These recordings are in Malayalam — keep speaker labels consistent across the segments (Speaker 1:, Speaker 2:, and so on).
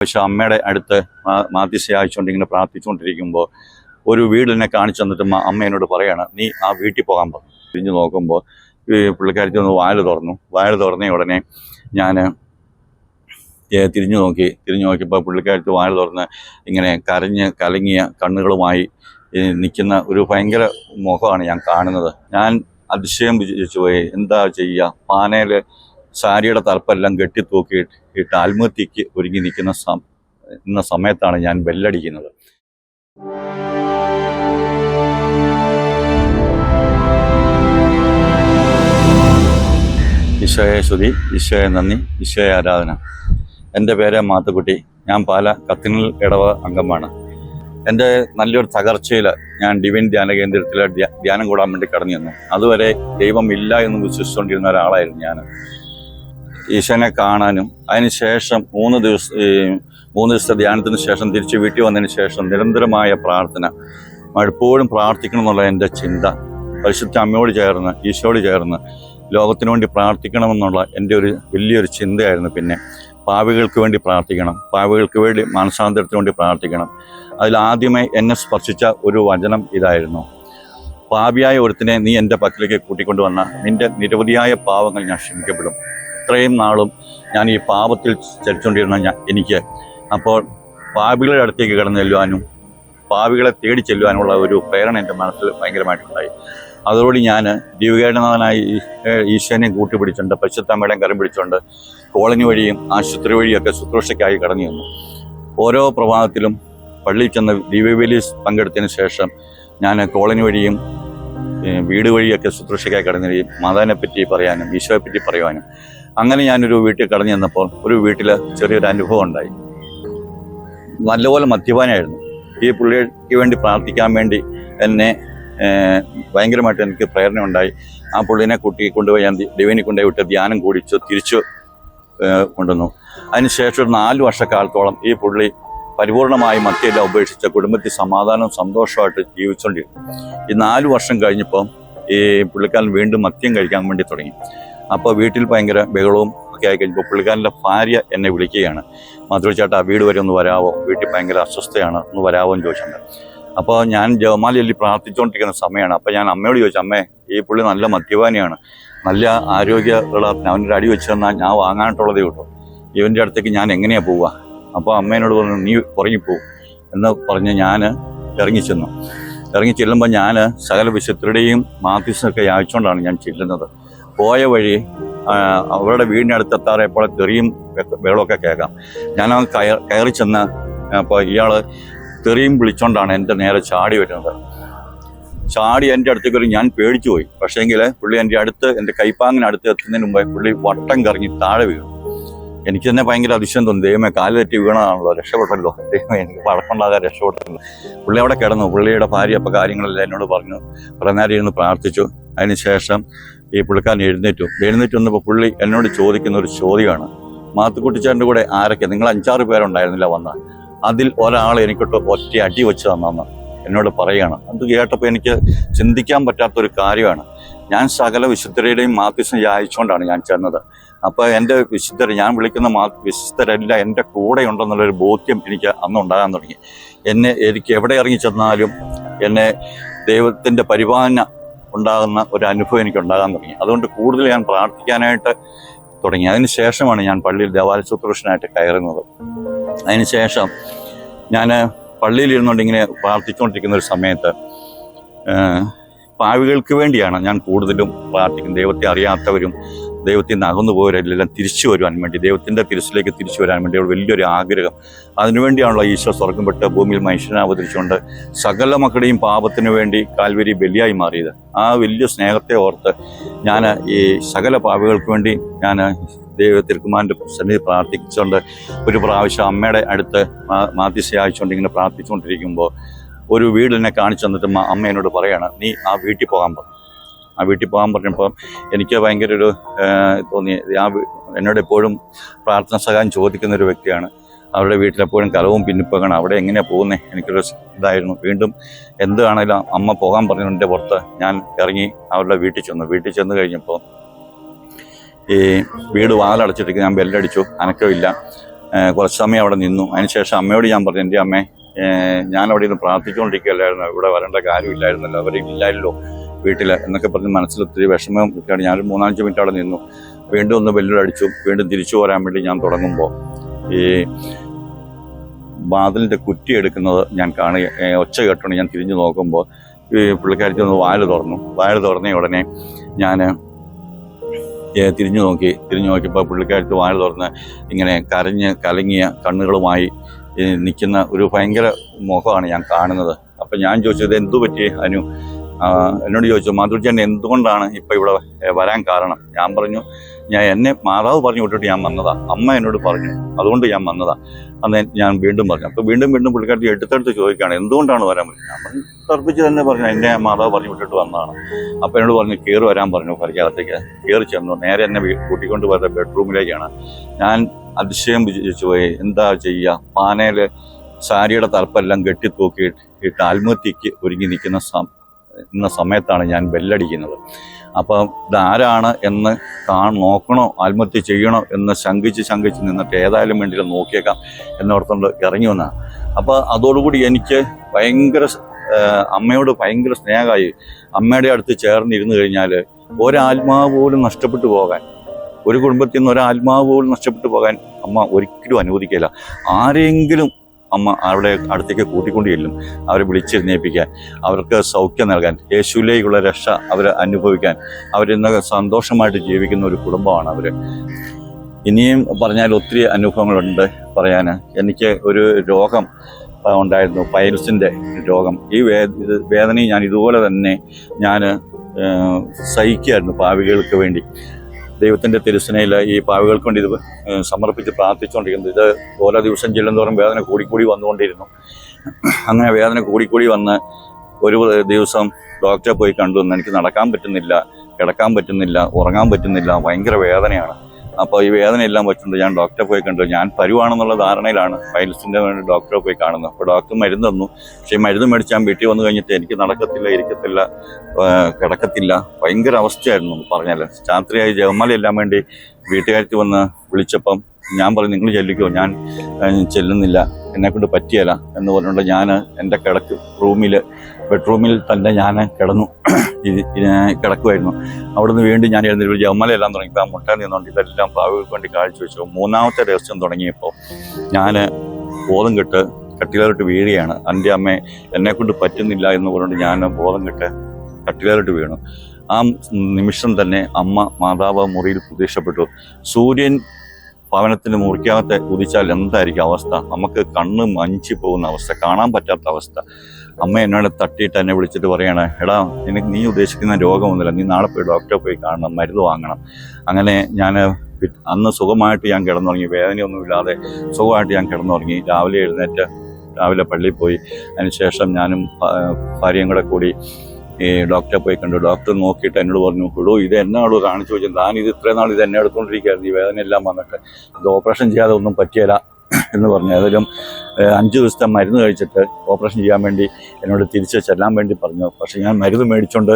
Speaker 1: പക്ഷെ അമ്മയുടെ അടുത്ത് മാധ്യസ്ഥ ഇങ്ങനെ പ്രാർത്ഥിച്ചുകൊണ്ടിരിക്കുമ്പോൾ ഒരു വീടിനെ കാണിച്ചു തന്നിട്ട് അമ്മ എന്നോട് പറയാണ് നീ ആ വീട്ടിൽ പോകാൻ പറഞ്ഞു തിരിഞ്ഞു നോക്കുമ്പോൾ ഈ പുള്ളിക്കാരത്തി ഒന്ന് വായൽ തുറന്നു. വായൽ തുറന്ന ഉടനെ ഞാൻ തിരിഞ്ഞു നോക്കി. തിരിഞ്ഞു നോക്കിയപ്പോൾ പുള്ളിക്കാരത്തി വായൽ തുറന്ന് ഇങ്ങനെ കരഞ്ഞ് കലങ്ങിയ കണ്ണുകളുമായി നിൽക്കുന്ന ഒരു ഭയങ്കര മുഖമാണ് ഞാൻ കാണുന്നത്. ഞാൻ അതിശയം വിചാരിച്ചു പോയി എന്താ ചെയ്യുക? പാനയിൽ സാരിയുടെ തലപ്പെല്ലാം കെട്ടി ഇട്ട് ആത്മഹത്യക്ക് ഒരുങ്ങി നിൽക്കുന്ന സം സമയത്താണ് ഞാൻ ബെല്ലടിക്കുന്നത്. ഈശോയെ ശ്രുതി ഈശോയെ നന്ദി ഈശോയെ ആരാധന. എന്റെ പേര് മാത്തുക്കുട്ടി. ഞാൻ പാല കത്തിനൽ ഇടവ അംഗമാണ്. എന്റെ നല്ലൊരു തകർച്ചയിൽ ഞാൻ ഡിവിൻ ധ്യാന കേന്ദ്രത്തിൽ ധ്യാനം കൂടാൻ വേണ്ടി കടന്നു അതുവരെ ദൈവം ഇല്ല എന്ന് വിശ്വസിച്ചുകൊണ്ടിരുന്ന ഒരാളായിരുന്നു ഞാൻ. ഈശോനെ കാണാനും അതിനുശേഷം മൂന്ന് ദിവസം മൂന്ന് ദിവസത്തെ ധ്യാനത്തിന് ശേഷം തിരിച്ച് വീട്ടിൽ വന്നതിന് ശേഷം നിരന്തരമായ പ്രാർത്ഥന. എപ്പോഴും പ്രാർത്ഥിക്കണം എന്നുള്ള എന്റെ ചിന്ത. പരിശുദ്ധ അമ്മയോട് ചേർന്ന് ഈശോയോട് ചേർന്ന് ലോകത്തിനു വേണ്ടി പ്രാർത്ഥിക്കണമെന്നുള്ള എന്റെ ഒരു വലിയൊരു ചിന്തയായിരുന്നു പിന്നെ. പാവികൾക്ക് വേണ്ടി പ്രാർത്ഥിക്കണം. പാവികൾക്ക് വേണ്ടി മാനസാന്തരത്തിന് വേണ്ടി പ്രാർത്ഥിക്കണം. അതിൽ ആദ്യമേ എന്നെ സ്പർശിച്ച ഒരു വചനം ഇതായിരുന്നു. പാപിയായ ഒരുത്തിനെ നീ എന്റെ പക്കലേക്ക് കൂട്ടിക്കൊണ്ടുവന്ന നിന്റെ നിരവധിയായ പാവങ്ങൾ ഞാൻ ക്ഷമിക്കപ്പെടും. ഇത്രയും നാളും ഞാൻ ഈ പാപത്തിൽ ചലിച്ചുകൊണ്ടിരുന്ന ഞാൻ എനിക്ക് അപ്പോൾ പാപികളുടെ അടുത്തേക്ക് കടന്നു ചെല്ലുവാനും പാവികളെ തേടി ചെല്ലുവാനുള്ള ഒരു പ്രേരണ എന്റെ മനസ്സിൽ ഭയങ്കരമായിട്ടുണ്ടായി. അതോടുകൂടി ഞാൻ ദീപകേടനാഥനായി ഈശ്വരനെ കൂട്ടുപിടിച്ചുകൊണ്ട് പശുത്തമ്മയുടെയും കരം പിടിച്ചുകൊണ്ട് കോളനി വഴിയും ആശുപത്രി വഴിയൊക്കെ ശുശ്രൂഷയ്ക്കായി കടന്നു ചെന്നു. ഓരോ പ്രഭാതത്തിലും പള്ളിയിൽ ചെന്ന് ദീപവേലി പങ്കെടുത്തതിന് ശേഷം ഞാൻ കോളനി വഴിയും വീട് വഴിയൊക്കെ ശുശ്രൂഷയ്ക്കായി കടന്നു മാതാവിനെ പറ്റി പറയാനും ഈശോയെ പറ്റി പറയുവാനും അങ്ങനെ ഞാനൊരു വീട്ടിൽ കടന്നു ചെന്നപ്പോൾ ഒരു വീട്ടിൽ ചെറിയൊരു അനുഭവം ഉണ്ടായി. നല്ലപോലെ മദ്യപാനായിരുന്നു. ഈ പുള്ളിക്ക് വേണ്ടി പ്രാർത്ഥിക്കാൻ വേണ്ടി എന്നെ ഭയങ്കരമായിട്ട് എനിക്ക് പ്രേരണ ഉണ്ടായി ആ പുള്ളിനെ കുട്ടി കൊണ്ടുപോയി ഞാൻ ഡിവൈനി കൊണ്ടുപോയി വിട്ട് ധ്യാനം കൂടിച്ചു തിരിച്ചു കൊണ്ടുവന്നു. അതിനുശേഷം ഒരു നാല് വർഷക്കാലത്തോളം ഈ പുള്ളി പരിപൂർണമായി മദ്യമെല്ലാം ഉപേക്ഷിച്ച കുടുംബത്തിൽ സമാധാനവും സന്തോഷമായിട്ട് ജീവിച്ചുകൊണ്ടിരുന്നു ഈ നാല് വർഷം കഴിഞ്ഞപ്പം ഈ പുള്ളിക്കാരൻ വീണ്ടും മദ്യം കഴിക്കാൻ വേണ്ടി തുടങ്ങി. അപ്പോൾ വീട്ടിൽ ഭയങ്കര ബഹളവും ഒക്കെ ആയി കഴിഞ്ഞപ്പോൾ പുള്ളിക്കാരന്റെ ഭാര്യ എന്നെ വിളിക്കുകയാണ്. മധുര ചേട്ടാ വീട് വരെ ഒന്ന് വരാവോ? വീട്ടിൽ ഭയങ്കര അസ്വസ്ഥയാണ് ഒന്ന് വരാവോ എന്ന് ചോദിച്ചിട്ടുണ്ട്. അപ്പോൾ ഞാൻ ജവമാല ചൊല്ലി പ്രാർത്ഥിച്ചുകൊണ്ടിരിക്കുന്ന സമയമാണ്. അപ്പോൾ ഞാൻ അമ്മയോട് ചോദിച്ചു അമ്മേ ഈ പുള്ളി നല്ല മദ്യപാനിയാണ്. നല്ല ആരോഗ്യമുള്ള അവനൊരു അടി വെച്ച് തന്നാൽ ഞാൻ വാങ്ങാനായിട്ടുള്ളതേ ഉള്ളൂ. ഇവന്റെ അടുത്തേക്ക് ഞാൻ എങ്ങനെയാണ് പോവുക? അപ്പോൾ അമ്മേനോട് പറഞ്ഞു നീ ഉറങ്ങിപ്പോവും എന്ന് പറഞ്ഞ് ഞാൻ ഇറങ്ങി ചെന്നു. ഇറങ്ങി ചെല്ലുമ്പോൾ ഞാൻ സകല വിശുദ്ധരുടെയും മാധ്യസ്ഥൊക്കെ യാചിച്ചുകൊണ്ടാണ് ഞാൻ ചെല്ലുന്നത്. പോയ വഴി അവരുടെ അവരുടെ വീടിനടുത്തെത്താറെപ്പോൾ തെറിയും വെള്ളമൊക്കെ കേൾക്കാം. ഞാൻ കയർ കയറി ചെന്ന് അപ്പോൾ ഇയാൾ തെറിയും വിളിച്ചോണ്ടാണ് എന്റെ നേരെ ചാടി വരുന്നത്. ചാടി എന്റെ അടുത്തേക്ക് വരും. ഞാൻ പേടിച്ചു പോയി. പക്ഷേങ്കിൽ പുള്ളി എന്റെ അടുത്ത് എന്റെ കൈപ്പാങ്ങിനടുത്ത് എത്തുന്നതിന് മുമ്പേ പുള്ളി വട്ടം കറങ്ങി താഴെ വീണു. എനിക്ക് തന്നെ ഭയങ്കര അതിശയം തോന്നി. ദൈവമേ കാൽ തെറ്റി വീണതാണല്ലോ രക്ഷപ്പെട്ടല്ലോ ദൈവമേ എനിക്ക് പഴക്കമുണ്ടാകാൻ രക്ഷപ്പെട്ടല്ലോ പുള്ളി അവിടെ കിടന്നു. പുള്ളിയുടെ ഭാര്യ അപ്പോൾ കാര്യങ്ങളെല്ലാം എന്നോട് പറഞ്ഞു. കുറേ നേരം ഇരുന്ന് പ്രാർത്ഥിച്ചു. അതിനുശേഷം ഈ പുള്ളിക്കാരൻ എഴുന്നേറ്റു. എഴുന്നേറ്റ് വന്നപ്പോൾ പുള്ളി എന്നോട് ചോദിക്കുന്ന ഒരു ചോദ്യമാണ്. മാത്തുക്കുട്ടിച്ചാന്റെ കൂടെ ആരൊക്കെ? നിങ്ങൾ അഞ്ചാറ് പേരുണ്ടായിരുന്നില്ല വന്ന. അതിൽ ഒരാൾ എനിക്കൊട്ട് ഒറ്റ അടി വെച്ച് തന്നെന്ന് എന്നോട് പറയുകയാണ്. അത് കേട്ടപ്പോൾ എനിക്ക് ചിന്തിക്കാൻ പറ്റാത്തൊരു കാര്യമാണ്. ഞാൻ സകല വിശുദ്ധരുടെയും മാധ്യസം യാചിച്ചുകൊണ്ടാണ് ഞാൻ ചെന്നത്. അപ്പോൾ എന്റെ വിശുദ്ധർ ഞാൻ വിളിക്കുന്ന മാ വിശുദ്ധരല്ല എന്റെ കൂടെ ഉണ്ടെന്നുള്ളൊരു ബോധ്യം എനിക്ക് അന്ന് ഉണ്ടാകാൻ തുടങ്ങി. എന്നെ എനിക്ക് എവിടെ ഇറങ്ങി ചെന്നാലും എന്നെ ദൈവത്തിന്റെ പരിപാലന ഉണ്ടാകുന്ന ഒരു അനുഭവം എനിക്ക് ഉണ്ടാകാൻ തുടങ്ങി. അതുകൊണ്ട് കൂടുതൽ ഞാൻ പ്രാർത്ഥിക്കാനായിട്ട് തുടങ്ങി. അതിനുശേഷമാണ് ഞാൻ പള്ളിയിൽ ദേവാലയ ശുശ്രൂഷനായിട്ട് കയറുന്നത്. അതിനുശേഷം ഞാൻ പള്ളിയിലിരുന്നുകൊണ്ട് ഇങ്ങനെ പ്രാർത്ഥിച്ചുകൊണ്ടിരിക്കുന്ന ഒരു സമയത്ത് പാവികൾക്ക് വേണ്ടിയാണ് ഞാൻ കൂടുതലും പ്രാർത്ഥിക്കുന്നത്. ദൈവത്തെ അറിയാത്തവരും ദൈവത്തിൽ നിന്ന് അകന്നു പോയവരെല്ലാം തിരിച്ചു വരുവാൻ വേണ്ടി ദൈവത്തിന്റെ തിരിച്ചിലേക്ക് തിരിച്ചു വരാൻ വേണ്ടി വലിയൊരു ആഗ്രഹം. അതിനുവേണ്ടിയാണല്ലോ ഈശോ സ്വർഗം പെട്ട് ഭൂമിയിൽ മനുഷ്യനെ അവതരിച്ചുകൊണ്ട് സകല മക്കളുടെയും പാപത്തിന് വേണ്ടി കാൽവരി ബലിയായി മാറിയത്. ആ വലിയ സ്നേഹത്തെ ഓർത്ത് ഞാൻ ഈ സകല പാപികൾക്ക് വേണ്ടി ഞാൻ ദൈവ തിരുക്കുമാരന്റെ സന്നിധി പ്രാർത്ഥിച്ചുകൊണ്ട് ഒരു പ്രാവശ്യം അമ്മയുടെ അടുത്ത് മാധ്യസ്ഥയായിച്ചുകൊണ്ട് ഇങ്ങനെ പ്രാർത്ഥിച്ചുകൊണ്ടിരിക്കുമ്പോൾ ഒരു വീടിനെ കാണിച്ചു തന്നിട്ട് അമ്മ എന്നോട് പറയാണ് നീ ആ വീട്ടിൽ പോകാൻ പറഞ്ഞു ആ വീട്ടിൽ പോകാൻ പറഞ്ഞപ്പോൾ എനിക്ക് ഭയങ്കര ഒരു തോന്നി. ആ എന്നോട് എപ്പോഴും പ്രാർത്ഥന സഹായം ചോദിക്കുന്ന ഒരു വ്യക്തിയാണ്. അവരുടെ വീട്ടിലെപ്പോഴും കലവും പിന്നിപ്പൊക്കെയാണ് അവിടെ എങ്ങനെയാണ് പോകുന്നത് എനിക്കൊരു ഇതായിരുന്നു. വീണ്ടും എന്താണേലും അമ്മ പോകാൻ പറഞ്ഞതിന്റെ പുറത്ത്. ഞാൻ ഇറങ്ങി അവരുടെ വീട്ടിൽ ചെന്നു. വീട്ടിൽ ചെന്ന് കഴിഞ്ഞപ്പോൾ ഈ വീട് വാതിലടച്ചിട്ട് ഞാൻ ബെല്ലടിച്ചു. അനക്കമില്ല കുറച്ച് സമയം അവിടെ നിന്നു. അതിനുശേഷം അമ്മയോട് ഞാൻ പറഞ്ഞു എന്റെ അമ്മേ ഞാൻ അവിടെ നിന്ന് പ്രാർത്ഥിച്ചുകൊണ്ടിരിക്കുകയല്ലായിരുന്നു. ഇവിടെ വരേണ്ട കാര്യമില്ലായിരുന്നല്ലോ. അവരില്ലായല്ലോ വീട്ടിൽ എന്നൊക്കെ പറഞ്ഞ് മനസ്സിൽ ഒത്തിരി വിഷമം ഒക്കെയാണ് ഞാനൊരു മൂന്നാലഞ്ച് മിനിറ്റ് അവിടെ നിന്നു. വീണ്ടും ഒന്ന് ബെല്ലടിച്ചു വീണ്ടും തിരിച്ചു പോരാൻ വേണ്ടി ഞാൻ തുടങ്ങുമ്പോൾ ഈ വാതിലിന്റെ കുറ്റി എടുക്കുന്നത് ഞാൻ കാണുക ഒച്ച കേട്ടോണ്ട് ഞാൻ തിരിഞ്ഞു നോക്കുമ്പോൾ ഈ പുള്ളിക്കാരത്തി ഒന്ന് വാൽ തുറന്നു. വാൽ തുറന്ന ഉടനെ ഞാൻ തിരിഞ്ഞു നോക്കി. തിരിഞ്ഞു നോക്കിയപ്പോൾ പുള്ളിക്കാരത്തി വാൽ തുറന്ന് ഇങ്ങനെ കരഞ്ഞ് കലങ്ങിയ കണ്ണുകളുമായി നിൽക്കുന്ന ഒരു ഭയങ്കര മുഖമാണ് ഞാൻ കാണുന്നത്. അപ്പം ഞാൻ ചോദിച്ചത് എന്തു പറ്റി അനു? എന്നോട് ചോദിച്ചു മാധുർജൻ എന്തുകൊണ്ടാണ് ഇപ്പം ഇവിടെ വരാൻ കാരണം? ഞാൻ പറഞ്ഞു ഞാൻ എന്നെ മാതാവ് പറഞ്ഞു വിട്ടിട്ട് ഞാൻ വന്നതാ. അമ്മ എന്നോട് പറഞ്ഞു. അതുകൊണ്ട് ഞാൻ വന്നതാ. അന്ന് ഞാൻ വീണ്ടും പറഞ്ഞു. അപ്പോൾ വീണ്ടും വീണ്ടും പുള്ളിക്കാരത്തി എടുത്തെടുത്ത് ചോദിക്കുകയാണ് എന്തുകൊണ്ടാണ് വരാൻ പറ്റുന്നത് ഞാൻ പറഞ്ഞു തർപ്പിച്ച് തന്നെ പറഞ്ഞു എന്നെ മാതാവ് പറഞ്ഞു വിട്ടിട്ട് വന്നതാണ്. അപ്പോൾ എന്നോട് പറഞ്ഞു കയറി വരാൻ പറഞ്ഞു പരിചയത്തേക്ക് കയറി ചെന്നു. നേരെ എന്നെ കൂട്ടിക്കൊണ്ട് വരുന്ന ബെഡ്റൂമിലേക്കാണ്. ഞാൻ അതിശയം വിചാരിച്ചു പോയി എന്താ ചെയ്യുക പാനയിൽ സാരിയുടെ തലപ്പെല്ലാം കെട്ടി തൂക്കിയിട്ട് ഇട്ട് ആത്മഹത്യക്ക് ഒരുങ്ങി നിൽക്കുന്ന സം ഇന്ന സമയത്താണ് ഞാൻ ബെല്ലടിക്കുന്നത്. അപ്പം ഇതാരാണ് എന്ന് കാ നോക്കണോ ആത്മഹത്യ ചെയ്യണോ എന്ന് ശങ്കിച്ച് ശങ്കിച്ച് നിന്നിട്ട് ഏതായാലും വേണ്ടിയിട്ട് നോക്കിയേക്കാം എന്നോർത്തുകൊണ്ട് ഇറങ്ങി വന്നതാണ് അപ്പോൾ അതോടുകൂടി എനിക്ക് ഭയങ്കര അമ്മയോട് ഭയങ്കര സ്നേഹമായി അമ്മയുടെ അടുത്ത് ചേർന്നിരുന്നു കഴിഞ്ഞാൽ ഒരാത്മാവ് പോലും നഷ്ടപ്പെട്ടു പോകാൻ ഒരു കുടുംബത്തിൽ നിന്ന് ഒരാത്മാവ് പോലും നഷ്ടപ്പെട്ടു പോകാൻ അമ്മ ഒരിക്കലും അനുവദിക്കില്ല ആരെങ്കിലും അമ്മ അവിടെ അടുത്തേക്ക് കൂട്ടിക്കൊണ്ട് ചെല്ലും അവരെ വിളിച്ചെഴുന്നേൽപ്പിക്കാൻ അവർക്ക് സൗഖ്യം നൽകാൻ യേശുവിലേക്കുള്ള രക്ഷ അവർ അനുഭവിക്കാൻ അവരിന്ന് സന്തോഷമായിട്ട് ജീവിക്കുന്ന ഒരു കുടുംബമാണ് അവർ ഇനിയും പറഞ്ഞാൽ ഒത്തിരി അനുഭവങ്ങളുണ്ട് പറയാൻ എനിക്ക് ഒരു രോഗം ഉണ്ടായിരുന്നു. പൈൽസിന്റെ രോഗം. ഈ വേ വേദനയും ഞാൻ ഇതുപോലെ തന്നെ ഞാൻ സഹിക്കുകയായിരുന്നു പാവികൾക്ക് വേണ്ടി. ദൈവത്തിന്റെ തിരുസനയിൽ ഈ പാവികൾക്ക് വേണ്ടി ഇത് സമർപ്പിച്ച് പ്രാർത്ഥിച്ചുകൊണ്ടിരിക്കുന്നത് ഇത് ഓരോ ദിവസം ചെല്ലുന്തോറും വേദന കൂടിക്കൂടി വന്നുകൊണ്ടിരുന്നു. അങ്ങനെ വേദന കൂടിക്കൂടി വന്ന് ഒരു ദിവസം ഡോക്ടറെ പോയി കണ്ടു. എനിക്ക് നടക്കാൻ പറ്റുന്നില്ല കിടക്കാൻ പറ്റുന്നില്ല ഉറങ്ങാൻ പറ്റുന്നില്ല ഭയങ്കര വേദനയാണ്. അപ്പോൾ ഈ വേദന എല്ലാം വെച്ചിട്ടുണ്ട്. ഞാൻ ഡോക്ടറെ പോയി കണ്ടു. ഞാൻ പരുവാണെന്നുള്ള ധാരണയിലാണ് പൈൽസിന്റെ വേണ്ടി ഡോക്ടറെ പോയി കാണുന്നത്. അപ്പോൾ ഡോക്ടർ മരുന്ന് തന്നു. പക്ഷേ ഈ മരുന്ന് മേടിച്ച് ഞാൻ വീട്ടിൽ വന്നു കഴിഞ്ഞിട്ട് എനിക്ക് നടക്കത്തില്ല ഇരിക്കത്തില്ല കിടക്കത്തില്ല. ഭയങ്കര അവസ്ഥയായിരുന്നു പറഞ്ഞാൽ രാത്രിയായി ജവമാല എല്ലാം വേണ്ടി വീട്ടുകാരത്തിൽ വന്ന് വിളിച്ചപ്പം ഞാൻ പറഞ്ഞു നിങ്ങൾ ചെല്ലിക്കോ? ഞാൻ ചെല്ലുന്നില്ല. എന്നെക്കൊണ്ട് പറ്റിയല്ല. എന്ന് പറഞ്ഞുകൊണ്ട് ഞാൻ എന്റെ കിടക്ക് റൂമിൽ ബെഡ്റൂമിൽ തന്നെ ഞാൻ കിടന്നു. കിടക്കുമായിരുന്നു കിടക്കുമായിരുന്നു അവിടുന്ന് വീണ്ടും ഞാൻ എഴുന്നേറ്റ് ജവമലയെല്ലാം തുടങ്ങി ആ മുട്ട നിന്നുകൊണ്ട് ഇതെല്ലാം പ്രാവുകൾക്ക് വേണ്ടി കാഴ്ചവെച്ചു മൂന്നാമത്തെ ദിവസം തുടങ്ങിയപ്പോൾ ഞാൻ ബോധം കെട്ട് കട്ടിലോട്ട് വീഴുകയാണ്. എന്റെ അമ്മ എന്നെക്കൊണ്ട് പറ്റുന്നില്ല എന്ന് പറഞ്ഞുകൊണ്ട് ഞാൻ ബോധം കെട്ട് കട്ടിലോട്ട് വീണു. ആ നിമിഷം തന്നെ അമ്മ മാതാവ് മുറിയിൽ പ്രത്യക്ഷപ്പെട്ടു. സൂര്യൻ ഭവനത്തിന് മുറിക്കകത്തെ ഉദിച്ചാൽ എന്തായിരിക്കും അവസ്ഥ? നമുക്ക് കണ്ണ് മഞ്ചി പോകുന്ന അവസ്ഥ കാണാൻ പറ്റാത്ത അവസ്ഥ. അമ്മ എന്നോട് തട്ടിയിട്ട് എന്നെ വിളിച്ചിട്ട് പറയണേ എടാ എനിക്ക് നീ ഉദ്ദേശിക്കുന്ന രോഗമൊന്നുമില്ല. നീ നാളെ പോയി ഡോക്ടറെ പോയി കാണണം മരുന്ന് വാങ്ങണം. അങ്ങനെ ഞാൻ അന്ന് സുഖമായിട്ട് ഞാൻ കിടന്നുറങ്ങി. വേദനയൊന്നുമില്ലാതെ സുഖമായിട്ട് ഞാൻ കിടന്നുറങ്ങി. രാവിലെ എഴുന്നേറ്റ് രാവിലെ പള്ളിയിൽ പോയി. അതിനുശേഷം ഞാനും ഭാര്യയും കൂടെ കൂടി ഈ ഡോക്ടറെ പോയി കണ്ടു. ഡോക്ടർ നോക്കിയിട്ട് എന്നോട് പറഞ്ഞു ഇടൂ ഇത് എന്നാണോ കാണിച്ചു വെച്ചാൽ താൻ ഇത് ഇത്രയും നാൾ ഇത് എന്നെ എടുത്തുകൊണ്ടിരിക്കുകയായിരുന്നു ഈ വേദന എല്ലാം വന്നിട്ട്. ഇത് ഓപ്പറേഷൻ ചെയ്യാതെ ഒന്നും പറ്റിയല്ല. എന്ന് പറഞ്ഞു ഏതായാലും അഞ്ച് ദിവസത്തെ മരുന്ന് കഴിച്ചിട്ട് ഓപ്പറേഷൻ ചെയ്യാൻ വേണ്ടി എന്നോട് തിരിച്ച് ചെല്ലാൻ വേണ്ടി പറഞ്ഞു. പക്ഷെ ഞാൻ മരുന്ന് മേടിച്ചുകൊണ്ട്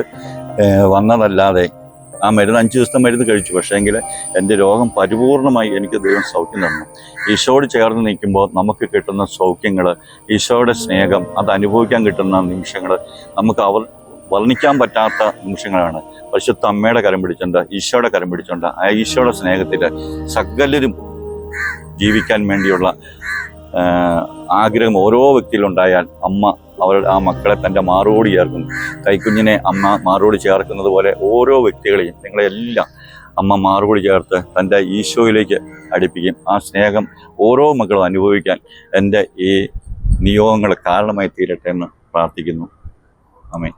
Speaker 1: വന്നതല്ലാതെ ആ മരുന്ന് അഞ്ച് ദിവസത്തെ മരുന്ന് കഴിച്ചു. പക്ഷേ എങ്കിൽ എന്റെ രോഗം പരിപൂർണമായി എനിക്ക് ദൈവം സൗഖ്യം തന്നു. ഈശോയോട് ചേർന്ന് നിൽക്കുമ്പോൾ നമുക്ക് കിട്ടുന്ന സൗഖ്യങ്ങൾ ഈശോയുടെ സ്നേഹം അത് അനുഭവിക്കാൻ കിട്ടുന്ന നിമിഷങ്ങൾ നമുക്ക് അവർ വർണിക്കാൻ പറ്റാത്ത നിമിഷങ്ങളാണ്. പരിശുദ്ധ അമ്മയുടെ കരം പിടിച്ചുകൊണ്ട് ഈശോയുടെ കരം പിടിച്ചുകൊണ്ട് ആ ഈശോയുടെ സ്നേഹത്തിൽ സകലരും ജീവിക്കാൻ വേണ്ടിയുള്ള ആഗ്രഹം ഓരോ വ്യക്തിയിലുണ്ടായാൽ അമ്മ അവർ ആ മക്കളെ തന്റെ മാറോട് ചേർക്കുന്നു കൈക്കുഞ്ഞിനെ അമ്മ മാറോട് ചേർക്കുന്നത് പോലെ ഓരോ വ്യക്തികളെയും നിങ്ങളെല്ലാം അമ്മ മാറോട് ചേർത്ത് തന്റെ ഈശോയിലേക്ക് അടുപ്പിക്കും. ആ സ്നേഹം ഓരോ മക്കളും അനുഭവിക്കാൻ എന്റെ ഈ നിയോഗങ്ങൾ കാരണമായി തീരട്ടെ എന്ന് പ്രാർത്ഥിക്കുന്നു. അമ്മേ